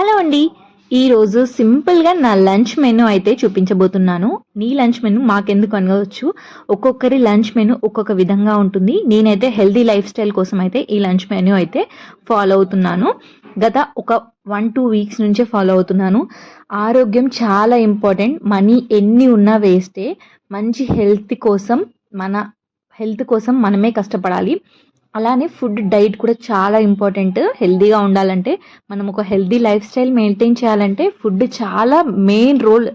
Hello అండి. ఈరోజు సింపుల్గా నా లంచ్ మెనూ అయితే చూపించబోతున్నాను. నీ లంచ్ మెనూ మాకెందుకు అనవచ్చు? ఒక్కొక్కరి లంచ్ మెనూ ఒక్కొక్క విధంగా ఉంటుంది. నేనైతే హెల్దీ లైఫ్ స్టైల్ కోసం అయితే ఈ లంచ్ మెనూ అయితే ఫాలో అవుతున్నాను. గత ఒక వన్ టూ వీక్స్ నుంచే ఫాలో అవుతున్నాను. ఆరోగ్యం చాలా ఇంపార్టెంట్. మనీ ఎన్ని ఉన్నా వేస్టే. మంచి హెల్త్ కోసం మన హెల్త్ కోసం మనమే కష్టపడాలి. అలానే ఫుడ్ డైట్ కూడా చాలా ఇంపార్టెంట్. హెల్దీగా ఉండాలంటే మనం ఒక హెల్దీ లైఫ్ స్టైల్ మెయింటైన్ చేయాలంటే ఫుడ్ చాలా మెయిన్ రోల్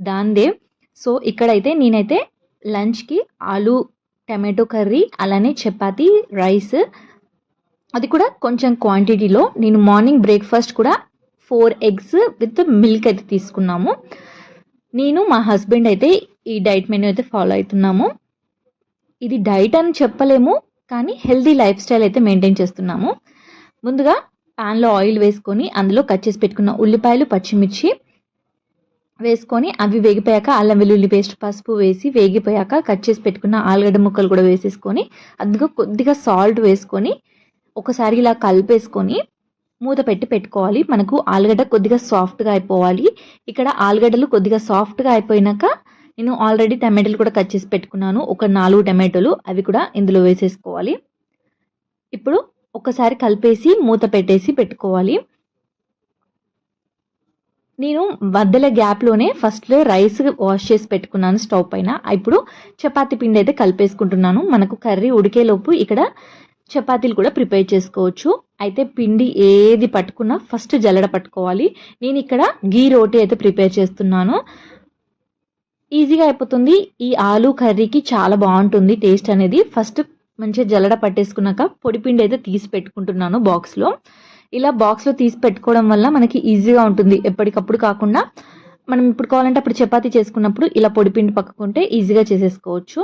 దాందే సో ఇక్కడైతే నేనైతే లంచ్కి ఆలు టమాటో కర్రీ అలానే చపాతి రైస్. అది కూడా కొంచెం క్వాంటిటీలో. నేను మార్నింగ్ బ్రేక్ఫాస్ట్ కూడా ఫోర్ ఎగ్స్ విత్ మిల్క్ అయితే తీసుకున్నాము. నేను మా హస్బెండ్ అయితే ఈ డైట్ మెనూ అయితే ఫాలో అవుతున్నాము. ఇది డైట్ అని చెప్పలేము. కానీ హెల్దీ లైఫ్ స్టైల్ అయితే మెయింటైన్ చేస్తున్నాము. ముందుగా ప్యాన్లో ఆయిల్ వేసుకొని అందులో కట్ చేసి పెట్టుకున్న ఉల్లిపాయలు పచ్చిమిర్చి వేసుకొని అవి వేగిపోయాక అల్లం వెల్లుల్లి పేస్ట్ పసుపు వేసి వేగిపోయాక కట్ చేసి పెట్టుకున్న ఆలుగడ్డ ముక్కలు కూడా వేసేసుకొని అందులో కొద్దిగా సాల్ట్ వేసుకొని ఒకసారి ఇలా కలిపేసుకొని మూత పెట్టి పెట్టుకోవాలి. మనకు ఆలుగడ్డ కొద్దిగా సాఫ్ట్గా అయిపోవాలి. ఇక్కడ ఆలుగడ్డలు కొద్దిగా సాఫ్ట్గా అయిపోయినాక నేను ఆల్రెడీ టమాటాలు కూడా కట్ చేసి పెట్టుకున్నాను. ఒక నాలుగు టమాటోలు అవి కూడా ఇందులో వేసేసుకోవాలి. ఇప్పుడు ఒకసారి కలిపేసి మూత పెట్టేసి పెట్టుకోవాలి. నేను వద్దల గ్యాప్లోనే ఫస్ట్లో రైస్ వాష్ చేసి పెట్టుకున్నాను స్టవ్ పైన. ఇప్పుడు చపాతి పిండి అయితే కలిపేసుకుంటున్నాను. మనకు కర్రీ ఉడికేలోపు ఇక్కడ చపాతీలు కూడా ప్రిపేర్ చేసుకోవచ్చు. అయితే పిండి ఏది పట్టుకున్నా ఫస్ట్ జల్లడ పట్టుకోవాలి. నేను ఇక్కడ గీ రోటీ అయితే ప్రిపేర్ చేస్తున్నాను. ఈజీగా అయిపోతుంది. ఈ ఆలు కర్రీకి చాలా బాగుంటుంది. టేస్ట్ అనేది ఫస్ట్ మంచిగా జల్లడ పట్టేసుకున్నాక పొడిపిండి అయితే తీసి పెట్టుకుంటున్నాను బాక్స్లో ఇలా బాక్స్లో తీసి పెట్టుకోవడం వల్ల మనకి ఈజీగా ఉంటుంది. ఎప్పటికప్పుడు కాకుండా మనం ఇప్పుడు కావాలంటే అప్పుడు చపాతీ చేసుకున్నప్పుడు ఇలా పొడిపిండి పక్కకుంటే ఈజీగా చేసేసుకోవచ్చు.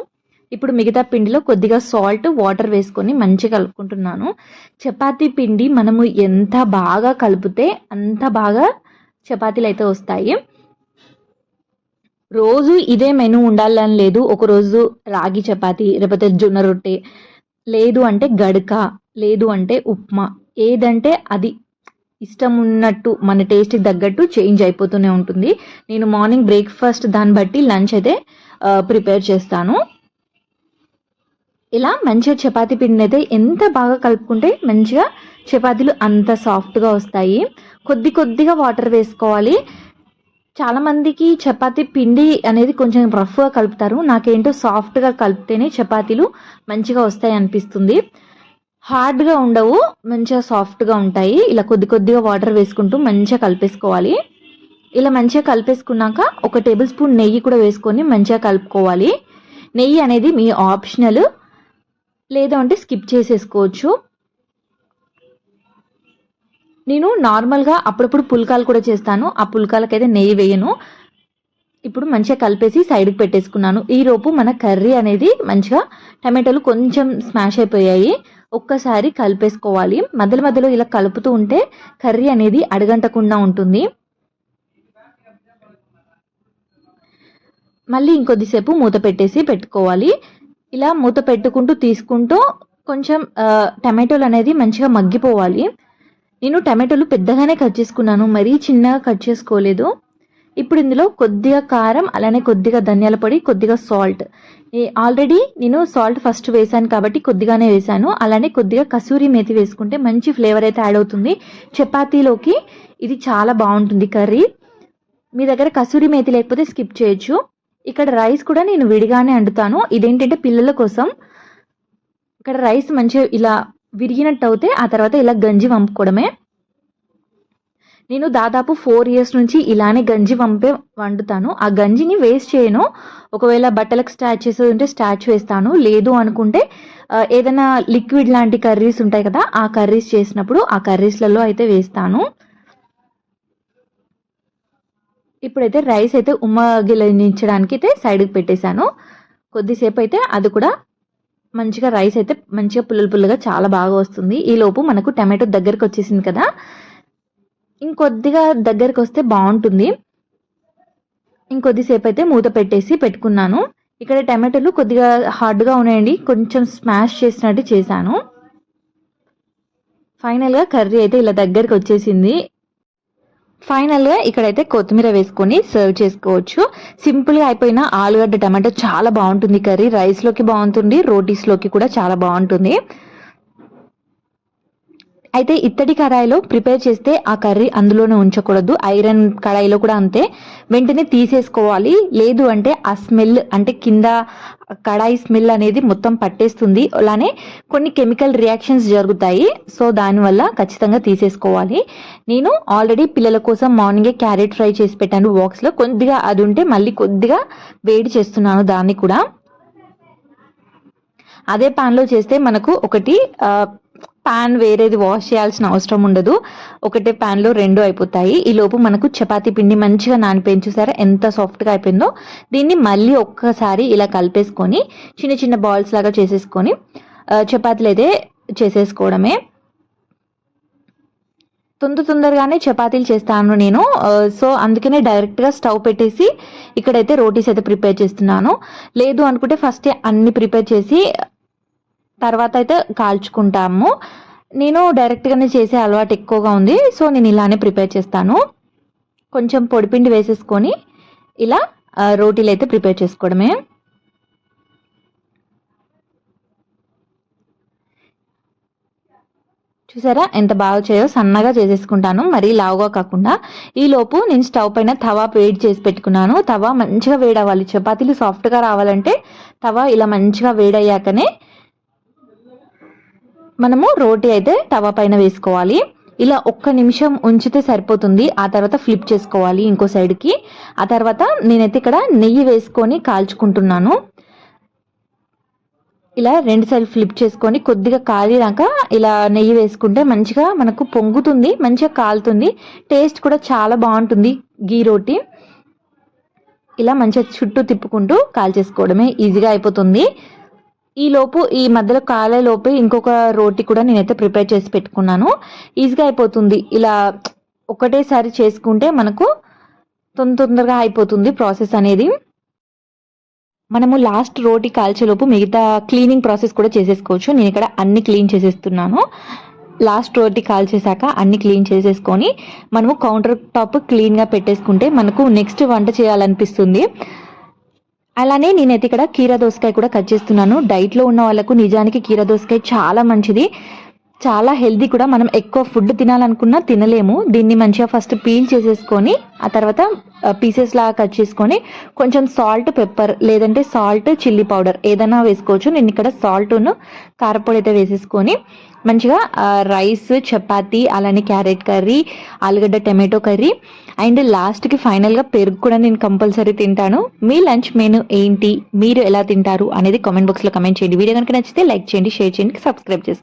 ఇప్పుడు మిగతా పిండిలో కొద్దిగా సాల్ట్ వాటర్ వేసుకొని మంచిగా కలుపుకుంటున్నాను. చపాతీ పిండి మనము ఎంత బాగా కలిపితే అంత బాగా చపాతీలు అయితే వస్తాయి. రోజు ఇదే మెనూ ఉండాలని లేదు. ఒకరోజు రాగి చపాతి లేకపోతే జొన్న రొట్టె లేదు అంటే గడక లేదు అంటే ఉప్మా. ఏదంటే అది ఇష్టం ఉన్నట్టు మన టేస్ట్కి తగ్గట్టు చేంజ్ అయిపోతూనే ఉంటుంది. నేను మార్నింగ్ బ్రేక్ఫాస్ట్ దాన్ని బట్టి లంచ్ అయితే ప్రిపేర్ చేస్తాను. ఇలా మంచిగా చపాతీ పిండిని అయితే ఎంత బాగా కలుపుకుంటే మంచిగా చపాతీలు అంత సాఫ్ట్గా వస్తాయి. కొద్ది కొద్దిగా వాటర్ వేసుకోవాలి. చాలామందికి చపాతి పిండి అనేది కొంచెం రఫ్గా కలుపుతారు. నాకేంటో సాఫ్ట్గా కలిపితేనే చపాతీలు మంచిగా వస్తాయి అనిపిస్తుంది. హార్డ్గా ఉండవు మంచిగా సాఫ్ట్గా ఉంటాయి. ఇలా కొద్ది కొద్దిగా వాటర్ వేసుకుంటూ మంచిగా కలిపేసుకోవాలి. ఇలా మంచిగా కలిపేసుకున్నాక ఒక టేబుల్ స్పూన్ నెయ్యి కూడా వేసుకొని మంచిగా కలుపుకోవాలి. నెయ్యి అనేది మీ ఆప్షనల్ లేదంటే స్కిప్ చేసేసుకోవచ్చు. నేను నార్మల్గా అప్పుడప్పుడు పుల్కాలు కూడా చేస్తాను. ఆ పుల్కాలకైతే నెయ్యి వేయను. ఇప్పుడు మంచిగా కలిపేసి సైడ్కి పెట్టేసుకున్నాను. ఈ రోపు మన కర్రీ అనేది మంచిగా టమాటోలు కొంచెం స్మాష్ అయిపోయాయి. ఒక్కసారి కలిపేసుకోవాలి. మధ్యలో మధ్యలో ఇలా కలుపుతూ ఉంటే కర్రీ అనేది అడగంటకుండా ఉంటుంది. మళ్ళీ ఇంకొద్దిసేపు మూత పెట్టేసి పెట్టుకోవాలి. ఇలా మూత పెట్టుకుంటూ తీసుకుంటూ కొంచెం టమాటోలు అనేది మంచిగా మగ్గిపోవాలి. నేను టమాటోలు పెద్దగానే కట్ చేసుకున్నాను మరీ చిన్నగా కట్ చేసుకోలేదు. ఇప్పుడు ఇందులో కొద్దిగా కారం అలానే కొద్దిగా ధనియాల పొడి కొద్దిగా సాల్ట్. ఆల్రెడీ నేను సాల్ట్ ఫస్ట్ వేసాను కాబట్టి కొద్దిగానే వేసాను. అలానే కొద్దిగా కసూరి మేతి వేసుకుంటే మంచి ఫ్లేవర్ అయితే యాడ్ అవుతుంది. చపాతీలోకి ఇది చాలా బాగుంటుంది కర్రీ. మీ దగ్గర కసూరి మేతి లేకపోతే స్కిప్ చేయొచ్చు. ఇక్కడ రైస్ కూడా నేను విడిగానే వండుతాను ఇదేంటంటే పిల్లల కోసం. ఇక్కడ రైస్ మంచిగా ఇలా విరిగినట్టు అవుతే ఆ తర్వాత ఇలా గంజి వంపుకోవడమే. నేను దాదాపు ఫోర్ ఇయర్స్ నుంచి ఇలానే గంజి వంపే వండుతాను. ఆ గంజిని వేస్ట్ చేయను. ఒకవేళ బట్టలకు స్టాచ్ చేసేది ఉంటే స్టాచ్ వేస్తాను. లేదు అనుకుంటే ఏదైనా లిక్విడ్ లాంటి కర్రీస్ ఉంటాయి కదా ఆ కర్రీస్ చేసినప్పుడు ఆ కర్రీస్లలో అయితే వేస్తాను. ఇప్పుడైతే రైస్ అయితే ఉమ్మగిలించడానికి అయితే సైడ్కి పెట్టేశాను. కొద్దిసేపు అయితే అది కూడా మంచిగా రైస్ అయితే మంచిగా పుల్లలు పుల్లగా చాలా బాగా వస్తుంది. ఈలోపు మనకు టమాటో దగ్గరకు వచ్చేసింది కదా. ఇంకొద్దిగా దగ్గరకు వస్తే బాగుంటుంది. ఇంకొద్దిసేపు అయితే మూత పెట్టేసి పెట్టుకున్నాను. ఇక్కడ టమాటోలు కొద్దిగా హార్డ్గా ఉన్నాయండి. కొంచెం స్మాష్ చేసినట్టు చేశాను. ఫైనల్గా కర్రీ అయితే ఇలా దగ్గరికి వచ్చేసింది. ఫైనల్గా ఇక్కడైతే కొత్తిమీర వేసుకొని సర్వ్ చేసుకోవచ్చు. సింపుల్గా అయిపోయిన ఆలుగడ్డ టమాటో చాలా బాగుంటుంది కర్రీ. రైస్లోకి బాగుంటుంది రోటీస్లోకి కూడా చాలా బాగుంటుంది. అయితే ఇత్తడి కడాయిలో ప్రిపేర్ చేస్తే ఆ కర్రీ అందులోనే ఉంచకూడదు. ఐరన్ కడాయిలో కూడా అంతే. వెంటనే తీసేసుకోవాలి. లేదు అంటే ఆ స్మెల్ అంటే కింద కడాయి స్మెల్ అనేది మొత్తం పట్టేస్తుంది. అలానే కొన్ని కెమికల్ రియాక్షన్స్ జరుగుతాయి. సో దానివల్ల ఖచ్చితంగా తీసేసుకోవాలి. నేను ఆల్రెడీ పిల్లల కోసం మార్నింగే క్యారెట్ ఫ్రై చేసి పెట్టాను బాక్స్లో కొద్దిగా అది ఉంటే మళ్ళీ కొద్దిగా వేడి చేస్తున్నాను దాన్ని కూడా. అదే పాన్లో చేస్తే మనకు ఒకటి పాన్ వేరేది వాష్ చేయాల్సిన అవసరం ఉండదు. ఒకటే ప్యాన్లో రెండు అయిపోతాయి. ఈ లోపు మనకు చపాతీ పిండి మంచిగా నానిపోయింది చూసారా? ఎంత సాఫ్ట్గా అయిపోయిందో. దీన్ని మళ్ళీ ఒక్కసారి ఇలా కలిపేసుకొని చిన్న చిన్న బాల్స్ లాగా చేసేసుకొని చపాతీలు అయితే చేసేసుకోవడమే. తొందర తొందరగానే చపాతీలు చేస్తాను నేను. సో అందుకనే డైరెక్ట్గా స్టవ్ పెట్టేసి ఇక్కడైతే రోటీస్ అయితే ప్రిపేర్ చేస్తున్నాను. లేదు అనుకుంటే ఫస్ట్ అన్ని ప్రిపేర్ చేసి తర్వాత అయితే కాల్చుకుంటాము. నేను డైరెక్ట్గానే చేసే అలవాటు ఎక్కువగా ఉంది. సో నేను ఇలానే ప్రిపేర్ చేస్తాను. కొంచెం పొడిపిండి వేసేసుకొని ఇలా రోటీలు అయితే ప్రిపేర్ చేసుకోవడమే. చూసారా? ఎంత బాగా చేయో సన్నగా చేసేసుకుంటాను. మరీ లావుగా కాకుండా. ఈ లోపు నేను స్టవ్ పైన తవా వేడి చేసి పెట్టుకున్నాను. తవా మంచిగా వేడవ్వాలి. చపాతీలు సాఫ్ట్గా రావాలంటే తవా ఇలా మంచిగా వేడయ్యాకనే మనము రోటీ అయితే తవా పైన వేసుకోవాలి. ఇలా ఒక్క నిమిషం ఉంచితే సరిపోతుంది. ఆ తర్వాత ఫ్లిప్ చేసుకోవాలి ఇంకో సైడ్కి ఆ తర్వాత నేనైతే ఇక్కడ నెయ్యి వేసుకొని కాల్చుకుంటున్నాను. ఇలా రెండు సైడ్ ఫ్లిప్ చేసుకొని కొద్దిగా కాలినాక ఇలా నెయ్యి వేసుకుంటే మంచిగా మనకు పొంగుతుంది మంచిగా కాలుతుంది. టేస్ట్ కూడా చాలా బాగుంటుంది గీ రోటీ. ఇలా మంచిగా చుట్టూ తిప్పుకుంటూ కాల్చేసుకోవడమే ఈజీగా అయిపోతుంది. ఈ లోపు ఈ మధ్యలో కాలే లోపు ఇంకొక రోటీ కూడా నేనైతే ప్రిపేర్ చేసి పెట్టుకున్నాను. ఈజీగా అయిపోతుంది. ఇలా ఒకటేసారి చేసుకుంటే మనకు తొందర తొందరగా అయిపోతుంది ప్రాసెస్ అనేది. మనము లాస్ట్ రోటీ కాల్చేలోపు మిగతా క్లీనింగ్ ప్రాసెస్ కూడా చేసేసుకోవచ్చు. నేను ఇక్కడ అన్ని క్లీన్ చేసేస్తున్నాను. లాస్ట్ రోటీ కాల్చేశాక అన్ని క్లీన్ చేసేసుకొని మనము కౌంటర్ టాప్ క్లీన్గా పెట్టేసుకుంటే మనకు నెక్స్ట్ వంట చేయాలనిపిస్తుంది. అలానే నేనైతే ఇక్కడ కీర దోసకాయ కూడా కట్ చేస్తున్నాను. డైట్లో ఉన్న వాళ్ళకు నిజానికి కీర దోసకాయ చాలా మంచిది. చాలా హెల్దీ కూడా మనం ఎక్కువ ఫుడ్ తినాలనుకున్నా తినలేము. దీన్ని మంచిగా ఫస్ట్ పీల్ చేసేసుకొని ఆ తర్వాత పీసెస్ లాగా కట్ చేసుకొని కొంచెం సాల్ట్ పెప్పర్ లేదంటే సాల్ట్ చిల్లీ పౌడర్ ఏదైనా వేసుకోవచ్చు. నేను ఇక్కడ సాల్ట్ను కారపొడి అయితే వేసేసుకొని మంచిగా రైస్ చపాతి అలానే క్యారెట్ కర్రీ ఆలుగడ్డ టమాటో కర్రీ అండ్ లాస్ట్కి ఫైనల్గా పెరుగు కూడా నేను కంపల్సరీ తింటాను. మీ లంచ్ మెను ఏంటి? మీరు ఎలా తింటారు? అనేది కామెంట్ బాక్స్లో కమెంట్ చేయండి. వీడియో కనుక నచ్చితే లైక్ చేయండి షేర్ చేయండి సబ్స్క్రైబ్ చేసుకోండి